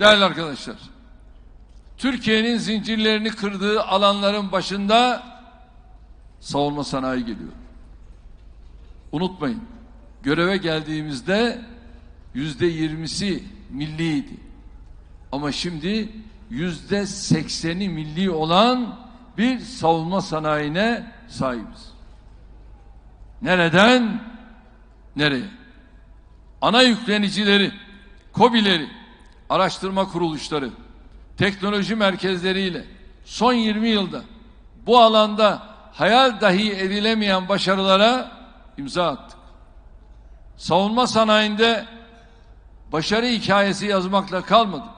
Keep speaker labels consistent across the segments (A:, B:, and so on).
A: Değerli arkadaşlar, Türkiye'nin zincirlerini kırdığı alanların başında savunma sanayi geliyor. Unutmayın, göreve geldiğimizde yüzde yirmisi milliydi. Ama şimdi yüzde sekseni milli olan bir savunma sanayine sahibiz. Nereden? Nereye? Ana yüklenicileri, KOBİ'leri, araştırma kuruluşları, teknoloji merkezleriyle son 20 yılda bu alanda hayal dahi edilemeyen başarılara imza attık. Savunma sanayinde başarı hikayesi yazmakla kalmadık.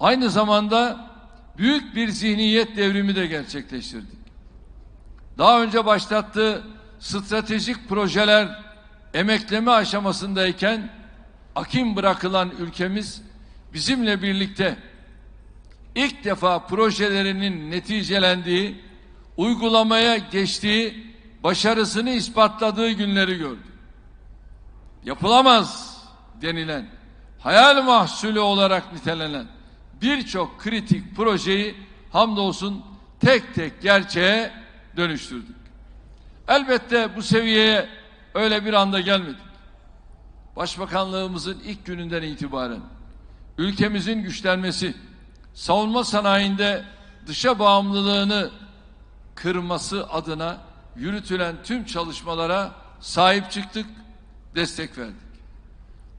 A: Aynı zamanda büyük bir zihniyet devrimi de gerçekleştirdik. Daha önce başlattığı stratejik projeler emekleme aşamasındayken akim bırakılan ülkemiz bizimle birlikte ilk defa projelerinin neticelendiği, uygulamaya geçtiği, başarısını ispatladığı günleri gördü. Yapılamaz denilen, hayal mahsulü olarak nitelenen birçok kritik projeyi hamdolsun tek tek gerçeğe dönüştürdük. Elbette bu seviyeye öyle bir anda gelmedik. Başbakanlığımızın ilk gününden itibaren ülkemizin güçlenmesi, savunma sanayinde dışa bağımlılığını kırması adına yürütülen tüm çalışmalara sahip çıktık, destek verdik.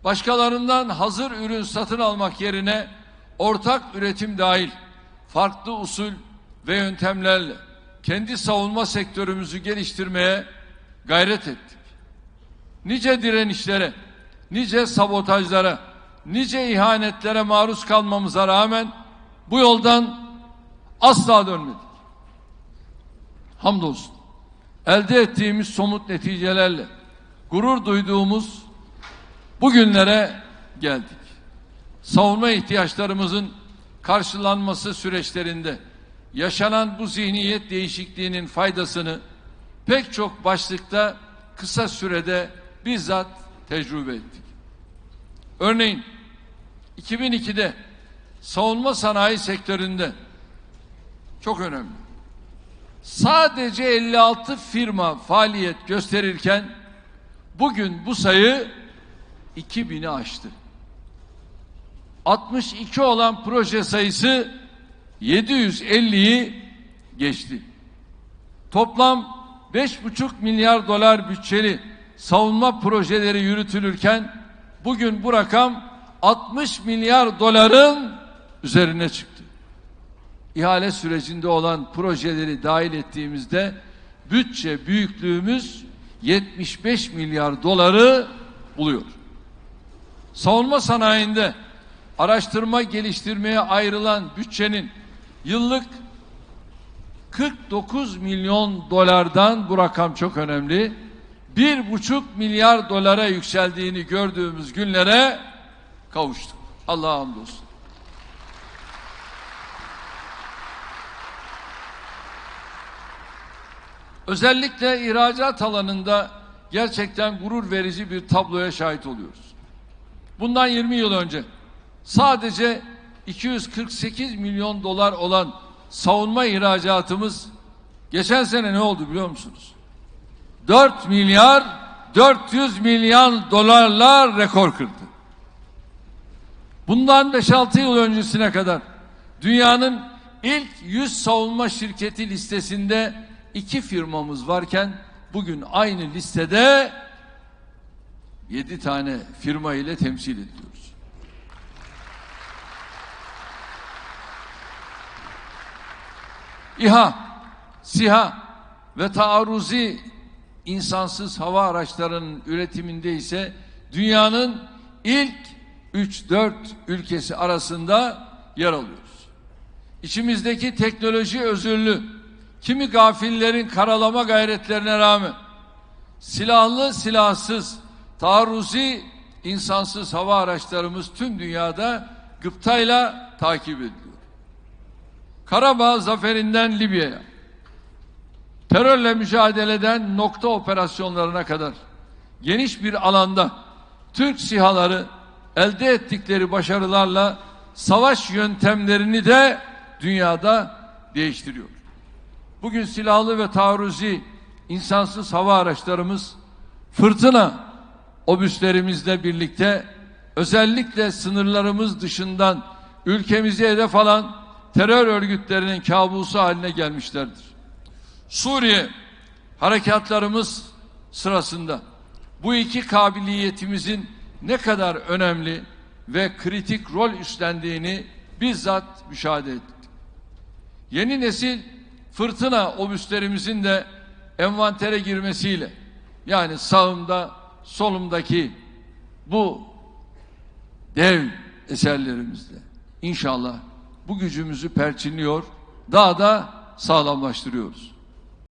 A: Başkalarından hazır ürün satın almak yerine ortak üretim dahil farklı usul ve yöntemlerle kendi savunma sektörümüzü geliştirmeye gayret ettik. Nice direnişlere, nice sabotajlara, nice ihanetlere maruz kalmamıza rağmen bu yoldan asla dönmedik. Hamdolsun. Elde ettiğimiz somut neticelerle gurur duyduğumuz bugünlere geldik. Savunma ihtiyaçlarımızın karşılanması süreçlerinde yaşanan bu zihniyet değişikliğinin faydasını pek çok başlıkta kısa sürede bizzat tecrübe ettik. Örneğin 2002'de savunma sanayi sektöründe çok önemli. Sadece 56 firma faaliyet gösterirken bugün bu sayı 2000'i aştı. 62 olan proje sayısı 750'yi geçti. Toplam 5,5 milyar dolar bütçeli savunma projeleri yürütülürken bugün bu rakam 60 milyar doların üzerine çıktı. İhale sürecinde olan projeleri dahil ettiğimizde bütçe büyüklüğümüz 75 milyar doları buluyor. Savunma sanayinde araştırma geliştirmeye ayrılan bütçenin yıllık 49 milyon dolardan bu rakam çok önemli. Bir buçuk milyar dolara yükseldiğini gördüğümüz günlere kavuştuk. Allah'a hamdolsun. Özellikle ihracat alanında gerçekten gurur verici bir tabloya şahit oluyoruz. Bundan 20 yıl önce sadece 248 milyon dolar olan savunma ihracatımız geçen sene ne oldu biliyor musunuz? 4 milyar 400 milyon dolarlar rekor kırdı. Bundan 5-6 yıl öncesine kadar dünyanın ilk 100 savunma şirketi listesinde iki firmamız varken bugün aynı listede 7 tane firma ile temsil ediyoruz. İHA, SİHA ve taarruzi insansız hava araçlarının üretiminde ise dünyanın ilk 3-4 ülkesi arasında yer alıyoruz. İçimizdeki teknoloji özürlü, kimi gafillerin karalama gayretlerine rağmen silahlı silahsız, taarruzi insansız hava araçlarımız tüm dünyada gıptayla takip ediliyor. Karabağ zaferinden Libya'ya, terörle mücadeleden nokta operasyonlarına kadar geniş bir alanda Türk sihaları elde ettikleri başarılarla savaş yöntemlerini de dünyada değiştiriyor. Bugün silahlı ve taarruzi insansız hava araçlarımız fırtına obüslerimizle birlikte özellikle sınırlarımız dışından ülkemizi hedef alan terör örgütlerinin kabusu haline gelmişlerdir. Suriye harekatlarımız sırasında bu iki kabiliyetimizin ne kadar önemli ve kritik rol üstlendiğini bizzat müşahede ettik. Yeni nesil fırtına obüslerimizin de envantere girmesiyle yani sağımda solumdaki bu dev eserlerimizle inşallah bu gücümüzü perçinliyor daha da sağlamlaştırıyoruz.